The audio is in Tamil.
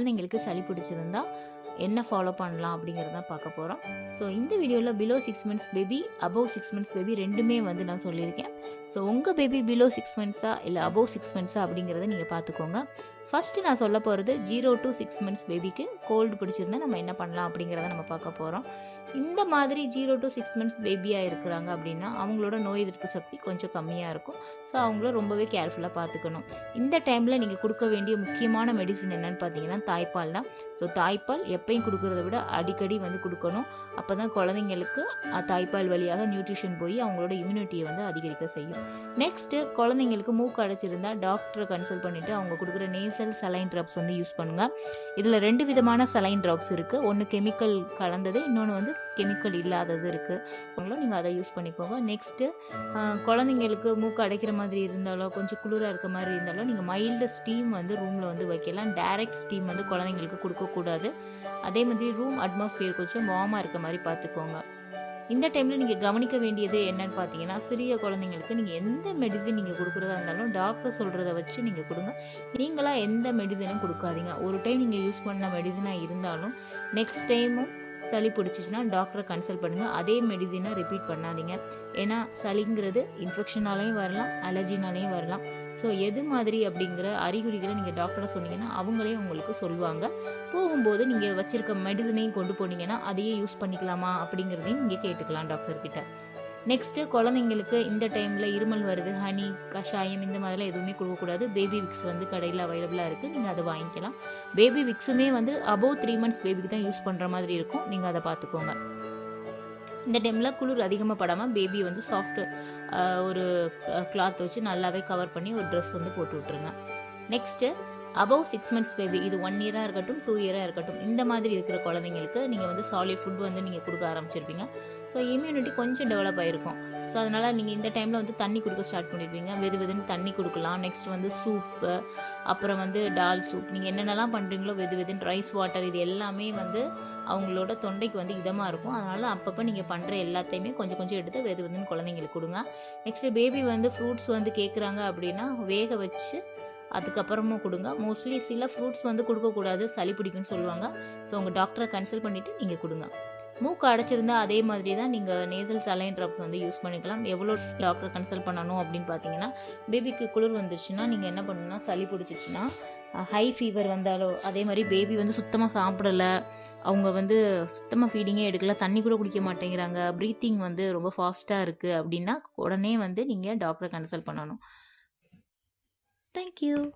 குழந்தைங்களுக்கு சளி பிடிச்சிருந்தா என்ன ஃபாலோ பண்ணலாம் அப்படிங்கிறத பார்க்க போகிறோம் ஸோ இந்த வீடியோவில் below six months baby above six months baby ரெண்டுமே வந்து நான் சொல்லியிருக்கேன். ஸோ உங்கள் பேபி பிலோ சிக்ஸ் மந்த்ஸா இல்லை அபவ் சிக்ஸ் மந்த்ஸா அப்படிங்கிறத நீங்கள் பார்த்துக்கோங்க. ஃபஸ்ட்டு நான் சொல்ல போகிறது ஜீரோ டு சிக்ஸ் மந்த்ஸ் பேபிக்கு கோல்டு பிடிச்சிருந்தா நம்ம என்ன பண்ணலாம் அப்படிங்கிறத நம்ம பார்க்க போகிறோம் இந்த மாதிரி ஜீரோ டு சிக்ஸ் மந்த்ஸ் பேபியாக இருக்கிறாங்க அப்படின்னா அவங்களோட நோய் எதிர்ப்பு சக்தி கொஞ்சம் கம்மியாக இருக்கும். ஸோ அவங்கள ரொம்பவே கேர்ஃபுல்லாக பார்த்துக்கணும். இந்த டைமில் நீங்கள் கொடுக்க வேண்டிய முக்கியமான மெடிசின் என்னன்னு பார்த்தீங்கன்னா தாய்ப்பால் தான். ஸோ தாய்ப்பால் எப்பயும் கொடுக்கறத விட அடிக்கடி வந்து கொடுக்கணும். அப்போ தான் குழந்தைங்களுக்கு தாய்ப்பால் வழியாக நியூட்ரிஷன் போய் அவங்களோட இம்யூனிட்டியை வந்து அதிகரிக்க செய்யும். நெக்ஸ்ட்டு குழந்தைங்களுக்கு மூக்கு அடைச்சிருந்தால் டாக்டரை கன்சல்ட் பண்ணிவிட்டு அவங்க கொடுக்குற நேசல் சலைன் ட்ராப்ஸ் வந்து யூஸ் பண்ணுங்கள் இதில் ரெண்டு விதமான சலைன் ட்ராப்ஸ் இருக்குது ஒன்று கெமிக்கல் கலந்தது இன்னொன்று வந்து கெமிக்கல் இல்லாதது இருக்குது அவங்களும் நீங்கள் அதை யூஸ் பண்ணிக்கோங்க. நெக்ஸ்ட்டு குழந்தைங்களுக்கு மூக்கு அடைக்கிற மாதிரி இருந்தாலோ கொஞ்சம் குளிராக இருக்க மாதிரி இருந்தாலோ நீங்கள் மைல்டு ஸ்டீம் வந்து ரூமில் வந்து வைக்கலாம். டைரக்ட் ஸ்டீம் வந்து குழந்தைங்களுக்கு கொடுக்கக்கூடாது. அதே மாதிரி ரூம் அட்மாஸ்பியர் கொஞ்சம் வார்மாக இருக்க மாதிரி பார்த்துக்கோங்க. இந்த டைமில் நீங்கள் கவனிக்க வேண்டியது என்னன்னு பார்த்தீங்கன்னா சிறிய குழந்தைங்களுக்கு நீங்கள் எந்த மெடிசின் நீங்கள் கொடுக்குறதா இருந்தாலும் டாக்டர் சொல்கிறத வச்சு நீங்கள் கொடுங்க. நீங்களாக எந்த மெடிசனும் கொடுக்காதீங்க. ஒரு டைம் நீங்கள் யூஸ் பண்ண மெடிசனாக இருந்தாலும் நெக்ஸ்ட் டைமும் சளி பிடிச்சிச்சின்னா டாக்டரை கன்சல்ட் பண்ணுங்கள் அதே மெடிசினை ரிப்பீட் பண்ணாதீங்க. ஏன்னா சளிங்கிறது இன்ஃபெக்ஷனாலையும் வரலாம் அலர்ஜினாலையும் வரலாம். ஸோ எது மாதிரி அப்படிங்கிற அறிகுறிகளை நீங்கள் டாக்டரை சொன்னீங்கன்னா அவங்களே உங்களுக்கு சொல்லுவாங்க. போகும்போது நீங்கள் வச்சிருக்க மெடிசனையும் கொண்டு போனீங்கன்னா அதையே யூஸ் பண்ணிக்கலாமா அப்படிங்கிறதையும் நீங்கள் கேட்டுக்கலாம் டாக்டர்கிட்ட நெக்ஸ்ட்டு குழந்தைங்களுக்கு இந்த டைமில் இருமல் வருது. ஹனி கஷாயம் இந்த மாதிரிலாம் எதுவுமே கொடுக்கக்கூடாது. பேபி விக்ஸ் வந்து கடையில் அவைலபிளாக இருக்குது நீங்கள் அதை வாங்கிக்கலாம். பேபி விக்ஸுமே வந்து அபவ் த்ரீ மந்த்ஸ் பேபிக்கு தான் யூஸ் பண்ணுற மாதிரி இருக்கும். நீங்கள் அதை பார்த்துக்கோங்க. இந்த டைமில் குளிர் அதிகமாக படாமல் பேபி வந்து சாஃப்ட் ஒரு கிளாத் வச்சு நல்லாவே கவர் பண்ணி ஒரு ட்ரெஸ் வந்து போட்டு விட்ருங்க next above six months baby இது ஒன் இயராக இருக்கட்டும் டூ இயராக இருக்கட்டும். இந்த மாதிரி இருக்கிற குழந்தைங்களுக்கு நீங்கள் வந்து சாலிட் ஃபுட் வந்து நீங்கள் கொடுக்க ஆரம்பிச்சிருப்பீங்க. ஸோ இம்யூனிட்டி கொஞ்சம் டெவலப் ஆகிருக்கும் ஸோ அதனால் நீங்கள் இந்த டைமில் வந்து தண்ணி கொடுக்க ஸ்டார்ட் பண்ணிடுவீங்க. வெது வெதுன்னு தண்ணி கொடுக்கலாம். நெக்ஸ்ட் வந்து சூப்பு அப்புறம் வந்து டால் சூப் நீங்கள் என்னென்னலாம் பண்ணுறீங்களோ வெது வெதுன்னு ரைஸ் வாட்டர் இது எல்லாமே வந்து அவங்களோட தொண்டைக்கு வந்து இதமாக இருக்கும். அதனால் அப்பப்போ நீங்கள் பண்ணுற எல்லாத்தையுமே கொஞ்சம் கொஞ்சம் எடுத்து வெது வெதுன்னு குழந்தைங்களுக்கு கொடுங்க. நெக்ஸ்ட்டு பேபி வந்து ஃப்ரூட்ஸ் வந்து கேட்குறாங்க அப்படின்னா வேக வச்சு அதுக்கப்புறமும் கொடுங்க. மோஸ்ட்லி சில ஃப்ரூட்ஸ் வந்து கொடுக்கக்கூடாது. சளி பிடிக்கும்னு சொல்லுவாங்க. ஸோ உங்கள் டாக்டரை கன்சல்ட் பண்ணிவிட்டு நீங்கள் கொடுங்க. மூக்கு அடைச்சிருந்தா அதே மாதிரி தான் நீங்கள் நேசல் சலைன் ட்ராப்ஸ் வந்து யூஸ் பண்ணிக்கலாம். எவ்வளோ டாக்டர் கன்சல்ட் பண்ணணும் அப்படின்னு பார்த்தீங்கன்னா பேபிக்கு குளிர் வந்துருச்சுன்னா நீங்கள் என்ன பண்ணணும்னா சளி பிடிச்சிருச்சுன்னா ஹை ஃபீவர் வந்தாலோ அதே மாதிரி பேபி வந்து சுத்தமாக சாப்பிடலை அவங்க வந்து சுத்தமாக ஃபீடிங்கே எடுக்கல தண்ணி கூட குடிக்க மாட்டேங்கிறாங்க ப்ரீத்திங் வந்து ரொம்ப ஃபாஸ்ட்டாக இருக்குது அப்படின்னா உடனே வந்து நீங்கள் டாக்டரை கன்சல்ட் பண்ணணும். Thank you.